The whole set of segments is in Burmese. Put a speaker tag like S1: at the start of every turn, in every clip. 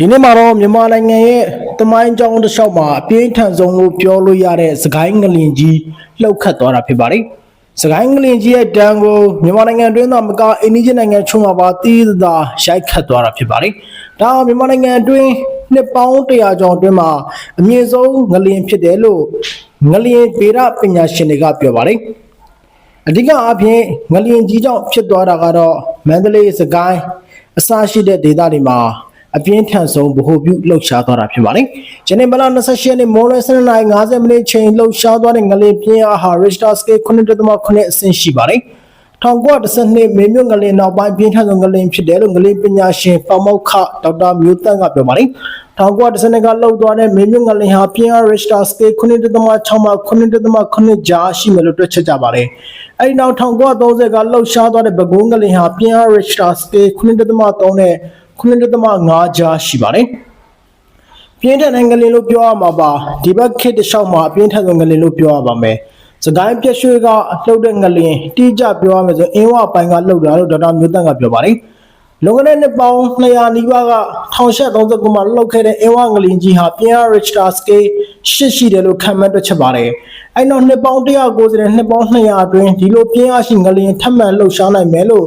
S1: ဒီနေ့မှာတော့မြန်မာနိုင်ငံရဲ့တမိုင်းကြောင်းတစ်လျှောက်မှာအပြင်းထန်ဆုံးလို့ပြောလို့ရတဲ့စကိုင်းငလင်ကြီးလှုပ်ခတ်သွားတာဖြစ်ပါတယ်။စကိုင်းငလင်ကြီးရဲ့တန်းကိုမြန်မာနိုင်ငံအတွင်းသားမကအိန္ဒိယနိုင်ငံချုံမှာပါတီးသသာရိုက်ခတ်သွားတာဖြစ်ပါတယ်။ဒါမြန်မာနိုင်ငံအတွင်းနှစ်ပေါင်း100ကျော်အတွင်းမှာအမြင့်ဆုံးငလင်ဖြစ်တယ်လို့ငလင်ဗေဒပညာရှင်တွေကပြောပါတယ်။အဓိကအားဖြင့်ငလျင်ကြီးကြောင့်ဖြစ်သွားတာကတော့မန္တလေးစကိုင်းအစရှိတဲ့ဒေသတွေမှာ အပြင်းထန်ဆုံးဗဟိုပြုလှုပ်ရှားသွားတာဖြစ်ပါတယ်။ဂျနီဗလာ28ရက်နေ့မိုးရဲ7:50မိနစ်ချိန်လှုပ်ရှားသွားတဲ့ငလျင်ပြင်းအားဟာ Richter scale 9.9အဆင့်ရှိပါတယ်။1912မေမြို့ငလျင်နောက်ပိုင်းပြင်းထန်ဆုံးငလျင်ဖြစ်တယ်လို့ငလျင်ပညာရှင်ပေါမောက်ခဒေါက်တာမျိုးတန့်ကပြောပါတယ်။1912ကလှုပ်သွားတဲ့မေမြို့ငလျင်ဟာပြင်းအား Richter scale 9.6မှ9.9ကြားရှိမယ်လို့တွက်ချက်ကြပါတယ်။အဲဒီနောက်1930ကလှုပ်ရှားသွားတဲ့ပဲခူးငလျင်ဟာပြင်းအား Richter scale 9.3နဲ့ 9.5ကြားရှိပါတယ်။ပြင်းထန်တဲ့ငလျင်လို့ပြောရမှာပါဒီဘက်ခေတ်တစ်လျှောက်မှာအပြင်းထန်ဆုံးငလျင်လို့ပြောရပါမယ်။စကိုင်းပြက်ရွှေကလှုပ်တဲ့ငလျင်တိကျပြောရမယ်ဆိုအင်းဝပိုင်းကလှုပ်တာလို့ဒေါက်တာမျိုးတန့်ကပြောပါတယ်။လွန်ခဲ့တဲ့နှစ်ပေါင်း200နီးပါးက1839မှာလှုပ်ခဲ့တဲ့အင်းဝငလျင်ကြီးဟာပြင်းအား Richter scale 8ရှိတယ်လို့ခန့်မှန်းတွက်ချက်ပါတယ်။အဲ့တော့နှစ်ပေါင်း190နဲ့နှစ်ပေါင်း200အတွင်းဒီလိုပြင်းအားရှိငလျင်ထပ်မံလှုပ်ရှားနိုင်မယ်လို့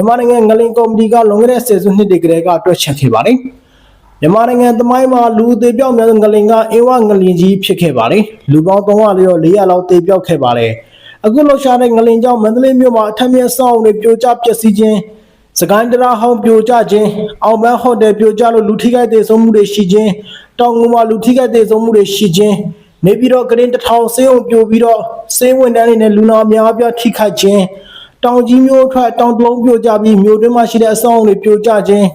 S1: မြန်မာနိုင်ငံငလျင်ကော်မတီကလွန်ခဲ့တဲ့ဆယ်စုနှစ်တွေကတည်းကတွက်ချက်ခဲ့ပါတယ်။မြန်မာနိုင်ငံသမိုင်းမှာလူအသေးပြောက်များဆုံးငလင်ကအင်းဝငလင်ကြီးဖြစ်ခဲ့ပါတယ်။လူပေါင်း300ကျော်400လောက်သေပြောက်ခဲ့ပါတယ်။အခုလှုပ်ရှားတဲ့ငလင်ကြောင့်မန္တလေးမြို့မှာအထက်မြက်ဆောင်တွေပြိုကျပျက်စီးခြင်းစကိုင်းတရာဟောင်းပြိုကျခြင်းအောင်ပန်းဟိုတယ်ပြိုကျလို့လူထိခိုက်သေးဆုံးမှုတွေရှိခြင်းတောင်ငူမှာလူထိခိုက်သေးဆုံးမှုတွေရှိခြင်းနေပြီးတော့ကရင်တစ်ထောင်ဆေးုံပြိုပြီးတော့ဆေးဝန်တန်းတွေနဲ့လူနာများပြားထိခိုက်ခြင်း တောင်ကြီးမျိုးထွက်တောင်တလုံးပြိုကျပြီးမြို့တွင်းမှာရှိတဲ့အဆောင်တွေပြိုကျခြင်း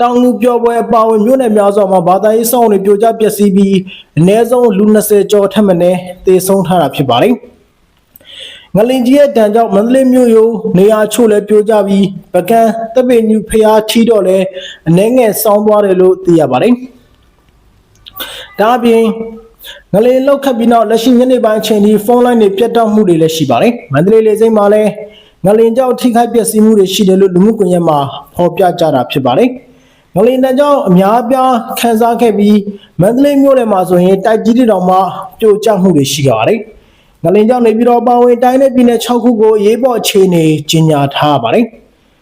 S1: တောင်လူပြောပွဲအပါဝင်မြို့နယ်များစွာမှာဘာသာရေးဆောင်တွေပြိုကျပျက်စီးပြီးအ ਨੇ ဆုံးလူ20ကျော်ထက်မနည်းသေဆုံးထားတာဖြစ်ပါတယ်။ငလင်ကြီးရဲ့တံကြောင့်မန္တလေးမြို့ရိုးနေရာချို့လည်းပြိုကျပြီးပကံတပိညူဖျားထီတော့လည်းအနှဲငယ်ဆောင်းသွားတယ်လို့သိရပါတယ်။ဒါအပြင် ငလင်လောက်ခတ်ပြီးနောက်လက်ရှိညနေပိုင်းအချိန်ဒီဖုန်းလိုင်းတွေပြတ်တောက်မှုတွေလည်းရှိပါတယ်။မန္တလေးလေဆိပ်မှာလည်းငလင်ကြောင့်ထိခိုက်ပျက်စီးမှုတွေရှိတယ်လို့လူမှုကွန်ရက်မှာဖော်ပြကြတာဖြစ်ပါတယ်။ငလင်တန်ကြောင့်အများအပြားခန်းစားခဲ့ပြီးမန္တလေးမြို့နယ်မှာဆိုရင်တိုက်ကြီးတွေတောင်မှပြိုကျမှုတွေရှိကြပါတယ်။ငလင်ကြောင့်နေပြည်တော်ပါဝင်တိုင်းနဲ့ပြည်နယ်6ခုကိုရေးပေါ်အခြေအနေကြီးညာထားပါတယ်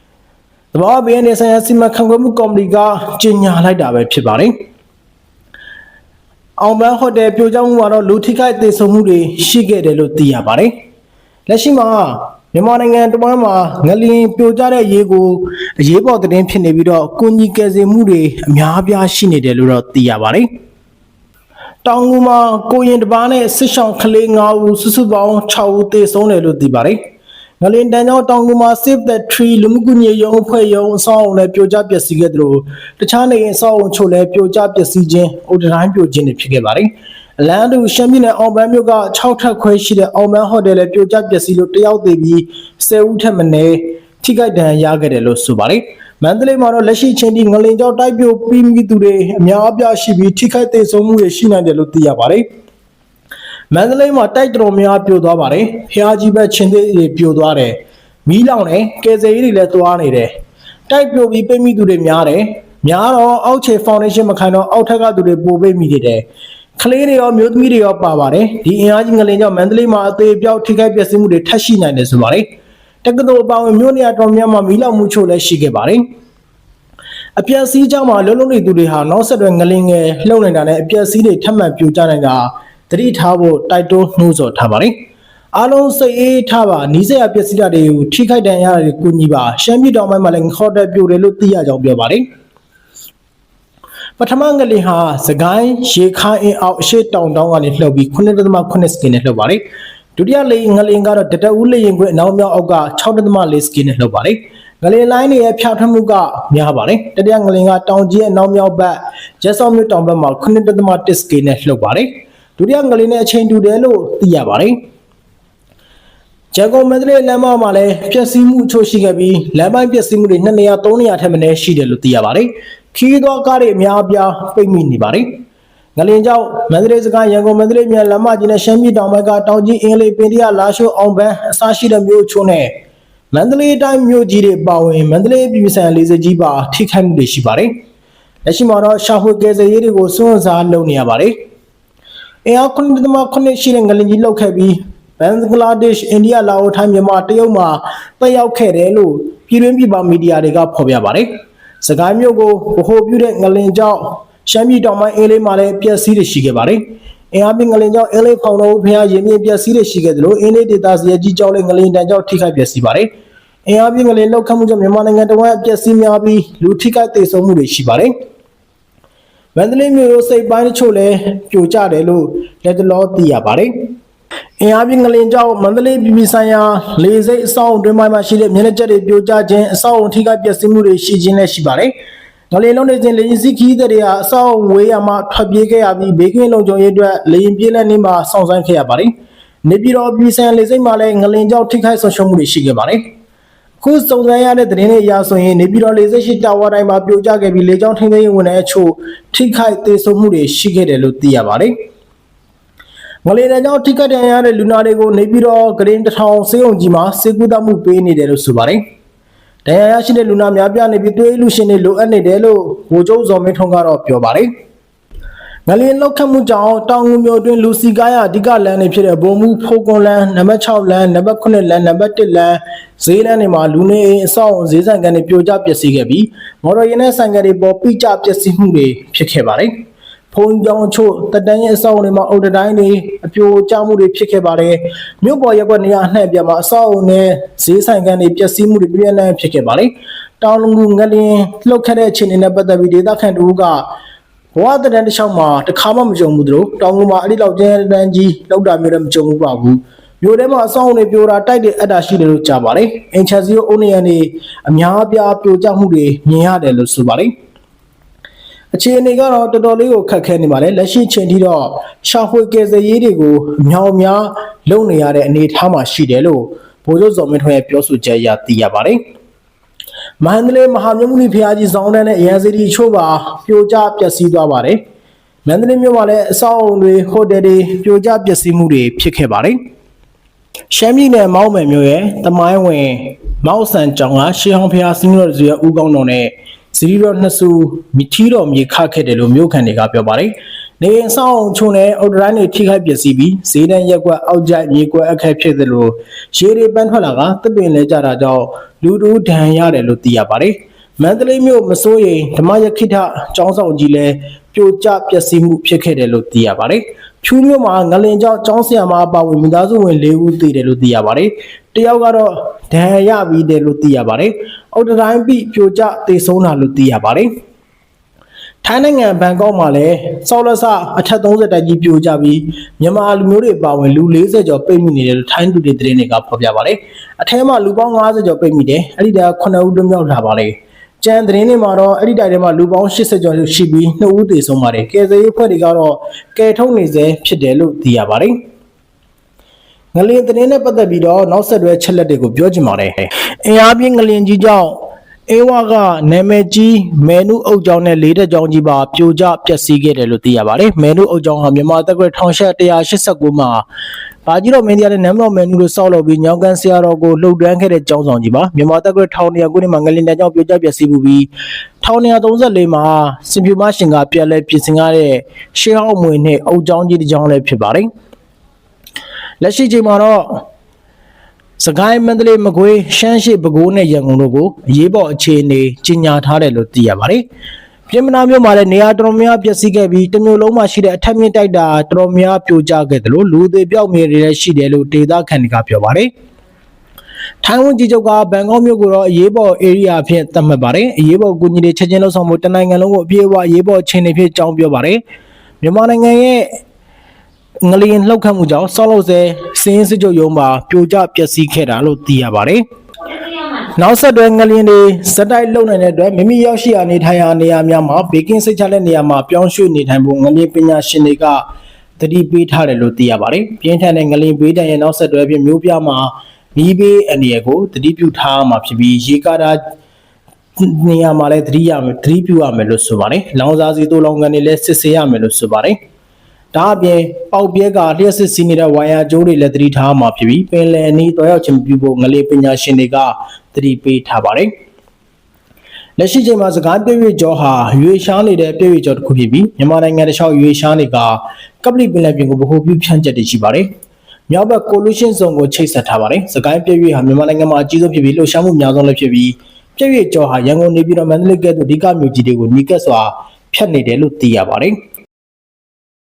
S1: ။သဘာဝဘေးအန္တရာယ်ဆိုင်ရာစီမံခန့်ခွဲမှုကော်မတီကကြီးညာလိုက်တာပဲဖြစ်ပါတယ်။ အောင်ပန်းဟိုတယ်ပြိုကျမှုမှာတော့လူထိခိုက်သေဆုံးမှုတွေရှိခဲ့တယ်လို့သိရပါတယ်။လက်ရှိမှာမြန်မာနိုင်ငံတဝန်းမှာငလျင်ပြိုကျတဲ့ရေကိုအရေးပေါ်သတင်းဖြစ်နေပြီးတော့ကုညီကယ်ဆယ်မှုတွေအများအပြားရှိနေတယ်လို့တော့သိရပါတယ်။တောင်ငူမှာကိုရင်တစ်ပါးနဲ့စစ်ဆောင်ကလေး9ဦးစုစုပေါင်း6ဦးသေဆုံးတယ်လို့သိပါတယ်။ ငလင်တန်းကျောင်းတောင်ငူမှာ Save the Tree လူမှုကူညီရေးရုံးအဖွဲ့ရုံးအဆောက်အအုံလည်းပြိုကျပျက်စီးခဲ့သလိုတခြားနေအိမ်အဆောက်အအုံချို့လည်းပြိုကျပျက်စီးခြင်းအုတ်တိုင်းပြိုခြင်းတွေဖြစ်ခဲ့ပါတယ်။အလန်တူရှမ်းပြည်နယ်အောင်ပန်းမြို့က6ထပ်ခွဲရှိတဲ့အောင်ပန်းဟိုတယ်လည်းပြိုကျပျက်စီးလို့တယောက်သေပြီး10ဦးထက်မနည်းထိခိုက်ဒဏ်ရာရခဲ့တယ်လို့ဆိုပါတယ်။မန္တလေးမှာတော့လက်ရှိချိန်ထိငလင်ကျောင်းတိုက်ပြိုပြီးမိသူတွေအများအပြားရှိပြီးထိခိုက်သေဆုံးမှုတွေရှိနိုင်တယ်လို့သိရပါတယ်။ မန္တလေးမှာတိုက်တော်များပြိုသွားပါတယ်။ဖျားကြီးဘက်ချင်းသေးတွေပြိုသွားတယ်။မီးလောင်တယ်။ကယ်ဆယ်ရေးတွေလည်းသွားနေတယ်။တိုက်ပြိုပြီးပိတ်မိသူတွေများတယ်။များတော့အောက်ခြေဖောင်ဒေးရှင်းမခံတော့အောက်ထက်ကသူတွေပိုပိတ်မိနေတယ်။ကလေးတွေရောမျိုးသမီးတွေရောပါပါတယ်။ဒီအင်အားကြီးငလင်ကြောင့်မန္တလေးမှာအသေးအပြောက်ထိခိုက်ပျက်စီးမှုတွေထပ်ရှိနိုင်တယ်ဆိုပါတယ်။တက္ကသိုလ်အပါအဝင်မြို့နေရာတော်များများမီးလောင်မှုချို့လည်းရှိခဲ့ပါတယ်။အပြက်စီးကြောင်းမှာလုံးလုံးနေသူတွေဟာနောက်ဆက်တွဲငလင်ငယ်လှုပ်နေတာနဲ့အပြက်စီးတွေထပ်မံပြိုကျနိုင်တာ သတိထားဖို့တိုက်တွန်းနှိုးဆော်ထားပါတယ်။အားလုံးစိတ်အေးထားပါနီးစပ်ရပျက်စီးတာတွေကိုထိခိုက်ဒဏ်ရာတွေကိုကူညီပါရှမ်းပြည်တောင်ပိုင်းမှာလည်းခေါ်တယ်ပြိုတယ်လို့သိရကြောင်းပြောပါတယ်။ပထမငလင်ဟာစကိုင်းရေခိုင်းအင်းအောက်အရှိတောင်တောင်ကနေလှုပ်ပြီး9.8စကင်နဲ့လှုပ်ပါတယ်။ဒုတိယလေငလင်ကတော့တတဦးလေရင်ခွင့်အနောက်မြောက်အောက်က6.4စကင်နဲ့လှုပ်ပါတယ်။ငလင်လိုင်းတွေရဲ့ဖြာထွက်မှုကများပါတယ်။တတိယငလင်ကတောင်ကြီးရဲ့နောက်မြောက်ဘက်ရက်စောမြို့တောင်ဘက်မှာ9.1စကင်နဲ့လှုပ်ပါတယ်။ ဒုတိယငလင်နဲ့အချိန်တူတယ်လို့သိရပါတယ်။ဂျက်ကုန်မန္တလေးလမ်းမမှာလည်းပျက်စီးမှုအချို့ရှိခဲ့ပြီးလမ်းပိုင်းပျက်စီးမှုတွေ2နေရာ3နေရာထက်မနည်းရှိတယ်လို့သိရပါတယ်။ခီးသောကားတွေအများအပြားပိတ်မိနေပါတယ်။ငလင်ကြောင့်မန္တလေးစကိုင်းရန်ကုန်မန္တလေးမြန်လမ်းမကြီးနဲ့ရှမ်းပြည်တောင်ဘက်ကတောင်ကြီးအင်းလေးပင်တရလာရှိုးအောင်ပန်းအစရှိတဲ့မြို့ချို့နဲ့မန္တလေးတိုင်းမြို့ကြီးတွေပါဝင်မန္တလေးပြည်ဆိုင်ရာလေးစကြီးပါထိခိုက်မှုတွေရှိပါတယ်။လက်ရှိမှာတော့ရှာဖွေကယ်ဆယ်ရေးတွေကိုစွန့်စားလုပ်နေရပါတယ်။ အင်အား9.8ရှိတဲ့ငလင်ကြီးလောက်ခဲ့ပြီးဘင်္ဂလားဒေ့ရှ်အိန္ဒိယလာအိုထိုင်းမြန်မာတရုတ်မှာတက်ရောက်ခဲ့တယ်လို့ပြည်တွင်းပြည်ပမီဒီယာတွေကဖော်ပြပါတယ်။စကိုင်းမြို့ကိုဗဟိုပြုတဲ့ငလင်ကြောင့်ရှမ်းပြည်တောင်ပိုင်းအေးလေးမှာလည်းပျက်စီးတွေရှိခဲ့ပါတယ်။အင်အားပြင်းငလင်ကြောင့်အေးလေးဖောင်တော်ဖျားရင်မြင့်ပျက်စီးတွေရှိခဲ့တယ်လို့အင်းလေးဒေသစီရဲ့ကြီးကြောင်းလေးငလင်တန်ကြောင့်ထိခိုက်ပျက်စီးပါတယ်။အင်အားပြင်းငလင်လောက်ခတ်မှုကြောင့်မြန်မာနိုင်ငံတော်ဝန်အပျက်စီးများပြီးလူထိခိုက်ဒေဆုံးမှုတွေရှိပါတယ်။ မန္တလေးမြို့ရိုးစိတ်ပိုင်းတချို့လည်းပြိုကျတယ်လို့လက်တလောသိရပါတယ်။အင်အားပြင်းငလင်ကြောင့်မန္တလေးပြည်ပြည်ဆိုင်ရာလေဆိပ်အဆောက်အုံတွင်ပိုင်းမှာရှိတဲ့မျက်နှာကျက်တွေပြိုကျခြင်းအဆောက်အုံထိခိုက်ပျက်စီးမှုတွေရှိခြင်းလည်းရှိပါတယ်။ငလင်လုံးနေစဉ်လေရင်စီခီးတဲ့တွေဟာအဆောက်အုံဝေးရမှထွက်ပြေးခဲ့ရပြီးဘေးကင်းလုံခြုံရေးအတွက်လေရင်ပြေးလက်နေမှာစောင့်ဆိုင်းခဲ့ရပါတယ်။နေပြည်တော်ပြည်ဆိုင်ရာလေဆိပ်မှာလည်းငလင်ကြောင့်ထိခိုက်ဆုံးရှုံးမှုတွေရှိခဲ့ပါတယ်။ ခုစုံစမ်းရတဲ့သတင်းတွေအရဆိုရင်နေပြည်တော်လေဆိပ်ရှိတာဝါတိုင်းမှာပြိုကျခဲ့ပြီးလေကြောင်းထိန်းသိမ်းရေးဝန်ထမ်းအချို့ထိခိုက်သေးဆုံးမှုတွေရှိခဲ့တယ်လို့သိရပါတယ်။ငလေတန်းကြောင့်ထိခိုက်ဒဏ်ရာရတဲ့လူနာတွေကိုနေပြည်တော်ဂရင်းတစ်ထောင်စေုံကြီးမှာစေကူတမှုပေးနေတယ်လို့ဆိုပါတယ်။ဒဏ်ရာရရှိတဲ့လူနာများပြားနေပြီးသွေးလူရှင်တွေလိုအပ်နေတယ်လို့ဗိုလ်ချုပ်ဇော်မင်းထွန်းကတော့ပြောပါတယ်။ ငလျင်လောက်ခတ်မှုကြောင့်တောင်ငူမြို့အတွင်းလူစီကားရအဓိကလမ်းတွေဖြစ်တဲ့ဘုံမှုဖိုးကွန်လမ်းနံပါတ်6လမ်းနံပါတ်9လမ်းနံပါတ်1လမ်းဈေးလမ်းတွေမှာလူနေအိမ်အဆောက်အုံဈေးဆိုင်ကန်တွေပြိုကျပျက်စီးခဲ့ပြီးမော်တော်ယာဉ်နဲ့ဆိုင်ကန်တွေပေါ်ပိကျပျက်စီးမှုတွေဖြစ်ခဲ့ပါတယ်။ဖုံကြောင်ချို့တက်တန်းရဲ့အဆောက်အုံတွေမှာအုတ်တတိုင်းတွေအပြိုကျမှုတွေဖြစ်ခဲ့ပါတယ်။မြို့ပေါ်ရက်ကွက်နေရာအနှံ့အပြားမှာအဆောက်အုံနဲ့ဈေးဆိုင်ကန်တွေပျက်စီးမှုတွေပြည့်ပြည့်ဖြစ်ခဲ့ပါတယ်။တောင်ငူငလျင်လှုပ်ခတ်တဲ့အခြေအနေနဲ့ပတ်သက်ပြီးဒေသခံတို့က ဘဝတရံတစ်လျှောက်မှာတစ်ခါမှမကြုံဘူးတို့တောင်ကုန်မှာအဲ့ဒီလောက်ကျန်းတန်းကြီးလောက်တာမျိုးလည်းမကြုံဘူးပါဘူးမျိုးထဲမှာအဆောင်တွေပြိုတာတိုက်တဲ့အပ်တာရှိတယ်လို့ကြားပါတယ်အင်ချန်စီယိုအုန်နီယန်နေအများအပြားပြိုကျမှုတွေမြင်ရတယ်လို့ဆိုပါတယ်အခြေအနေကတော့တော်တော်လေးကိုခက်ခဲနေပါတယ်လက်ရှိချိန်ထိတော့ရှာဖွေကယ်ဆယ်ရေးတွေကိုအများအများလုပ်နေရတဲ့အနေအထားမှာရှိတယ်လို့ဗိုလ်ချုပ်ဇော်မင်းထွန်းရဲ့ပြောဆိုချက်အရသိရပါတယ် မန္တလေးမဟာမြတ်မုနီဖျားကြီးဇောင်းတန်းနဲ့ရန်စီတီချို့ပါပြိုကျပျက်စီးသွားပါတယ်။မန္တလေးမြို့မှာလည်းအဆောက်အုံတွေဟိုတယ်တွေပြိုကျပျက်စီးမှုတွေဖြစ်ခဲ့ပါတယ်။ရှမ်းပြည်နယ်မောက်မယ်မြို့ရဲ့တမိုင်းဝင်မောက်ဆန်ကျောင်းကရှေးဟောင်းဖျားစင်းတော်စုရဲ့ဦးကောင်းတော်နဲ့ဇီရီတော်နှစ်စုမိထီတော်မြေခခဲ့တယ်လို့မြို့ခံတွေကပြောပါတယ်။ နေအိမ်အဆောက်အုံချုံနဲ့အော်ဒရိုင်းတွေထိခိုက်ပျက်စီးပြီးဈေးတန်းရက်ကွက်အောက်ကျမြေကွက်အခက်ဖြစ်သလိုရေတွေပန်းထွက်လာကတပ်ပင်လဲကြတာကြောင့်လူတူဒဏ်ရတယ်လို့သိရပါတယ်။မန္တလေးမြို့မစိုးရိမ်ဓမ္မယခိထကျောင်းဆောင်ကြီးလည်းပြိုကျပျက်စီးမှုဖြစ်ခဲ့တယ်လို့သိရပါတယ်။ဖြူးမြို့မှာငလင်ကျောင်းကျောင်းဆရာမအပါဝင်မိသားစုဝင်၄ဦးသေတယ်လို့သိရပါတယ်။တယောက်ကတော့ဒဏ်ရာရပြီးတယ်လို့သိရပါတယ်။အော်တတိုင်းပြပြိုကျသေဆုံးတာလို့သိရပါတယ်။ ထိုင်းနိုင်ငံဘန်ကောက်မှာလည်းစောလဆအထက်30တိုက်ကြီးပြိုကျပြီးမြန်မာလူမျိုးတွေပါဝင်လူ40ကျော်ပိတ်မိနေတယ်လို့ထိုင်းလူတွေသတင်းတွေကဖော်ပြပါတယ်။အထက်မှာလူပေါင်း50ကျော်ပိတ်မိတယ်။အဲ့ဒီတည်း9ဦးတွမြောက်လာပါတယ်။ကျန်သတင်းတွေမှာတော့အဲ့ဒီတိုက်ထဲမှာလူပေါင်း80ကျော်ရှိပြီး2ဦးသေဆုံးပါတယ်။ကယ်ဆယ်ရေးဖွဲ့တွေကတော့ကယ်ထုတ်နေစေဖြစ်တယ်လို့သိရပါတယ်။ငလင်သတင်းနဲ့ပတ်သက်ပြီးတော့နောက်ဆက်တွဲချက်လက်တွေကိုပြောချင်ပါတယ်။အင်အားပြင်းငလင်ကြီးကြောင့် အေဝါကနာမည်ကြီးမဲနုအုပ်ကျောင်းနဲ့လေးတက်ကျောင်းကြီးပါပြိုကျပျက်စီးခဲ့တယ်လို့သိရပါတယ်။မဲနုအုပ်ကျောင်းဟာမြန်မာတက္ကသိုလ်1189မှာဘာကြီးတော်မင်းတရားနဲ့နမ်တော်မဲနုတို့စောက်လုပ်ပြီးညောင်ကန်ဆရာတော်ကိုလှုပ်ဒန်းခဲ့တဲ့ကျောင်းဆောင်ကြီးပါ။မြန်မာတက္ကသိုလ်1200ခုနှစ်မှာငလင်တန်းကျောင်းပြိုကျပျက်စီးမှုပြီး1234မှာစင်ပြူမရှင်ကပြန်လဲပြင်ဆင်ရတဲ့ရှေးဟောင်းမွေနဲ့အုပ်ကျောင်းကြီးတစ်ကျောင်းလည်းဖြစ်ပါတယ်။လက်ရှိချိန်မှာတော့ စကိုင်းမန္တလေးမကွေးရှမ်းရှိပဲခူးနဲ့ရန်ကုန်တို့ကိုအရေးပေါ်အခြေအနေကြီးညာထားတယ်လို့သိရပါတယ်။ပြင်မနာမြို့မှာလည်းနေရာတော်တော်များများပျက်စီးခဲ့ပြီးတစ်မျိုးလုံးမှာရှိတဲ့အထက်မြင့်တိုက်တာတော်တော်များပြိုကျခဲ့တယ်လို့လူသေးပြောက်မြေတွေလည်းရှိတယ်လို့ဒေသခံတွေကပြောပါတယ်။ထိုင်းဝန်ကြီးချုပ်ကဘန်ကောက်မြို့ကိုတော့အရေးပေါ် area အဖြစ်သတ်မှတ်ပါတယ်။အရေးပေါ်ကူညီတွေချက်ချင်းလှုပ်ဆောင်ဖို့တနိုင်ငံလုံးကိုအပြည့်အဝအရေးပေါ်အခြေအနေဖြစ်ကြောင်းပြောပါတယ်။မြန်မာနိုင်ငံရဲ့ငလျင်လှုပ်ခတ်မှုကြောင့်ဆောက်လုပ်ဆဲ စင်းစစ်ချုပ်ရုံးမှာပြိုကျပျက်စီးခဲ့တာလို့သိရပါတယ်။နောက်ဆက်တွဲငလျင်တွေစက်တိုက်လုံနိုင်တဲ့အတွက်မိမိရောက်ရှိရာနေထိုင်ရာနေရာများမှာဘေကင်းစိတ်ချတဲ့နေရာမှာပြောင်းရွှေ့နေထိုင်ဖို့ငလျင်ပညာရှင်တွေကတတိပေးထားတယ်လို့သိရပါတယ်။ပြင်းထန်တဲ့ငလျင်ဘေးတံရဲ့နောက်ဆက်တွဲဖြစ်မျိုးပြမှာမီးဘေးအနေရကိုတတိပြုထားမှာဖြစ်ပြီးရေကာတာနေရာမှာလည်းသတိရမယ်သတိပြုရမယ်လို့ဆိုပါတယ်။လောင်စာစီတို့လောင်ကန်တွေလည်းစစ်ဆေးရမယ်လို့ဆိုပါတယ်။ ဒါအပြင်ပေါက်ပြဲကလျှက်စစ်စီးနေတဲ့ဝိုင်ယာကျိုးတွေလည်းသတိထားမှာဖြစ်ပြီးပင်လယ်အနီးတော်ရောက်ခြင်းပြုဖို့ငလေပညာရှင်တွေကသတိပေးထားပါတယ်။လက်ရှိချိန်မှာစကိုင်းပြည့်ရွေကျော်ဟာရွေရှားနေတဲ့ပြည့်ရွေကျော်တစ်ခုဖြစ်ပြီးမြန်မာနိုင်ငံတစ်လျှောက်ရွေရှားနေကကပလီပင်လယ်ပြင်ကိုဗဟိုပြုဖြန့်ချက်တည်ရှိပါတယ်။မြောက်ဘက်ကိုလူရှင်းဇုံကိုချိတ်ဆက်ထားပါတယ်။စကိုင်းပြည့်ရွေဟာမြန်မာနိုင်ငံမှာအကြီးဆုံးဖြစ်ပြီးလှုပ်ရှားမှုအများဆုံးလည်းဖြစ်ပြီးပြည့်ရွေကျော်ဟာရန်ကုန်နေပြည်တော်မန္တလေးကဲ့သို့အဓိကမြို့ကြီးတွေကိုနီးကပ်စွာဖြတ်နေတယ်လို့သိရပါတယ်။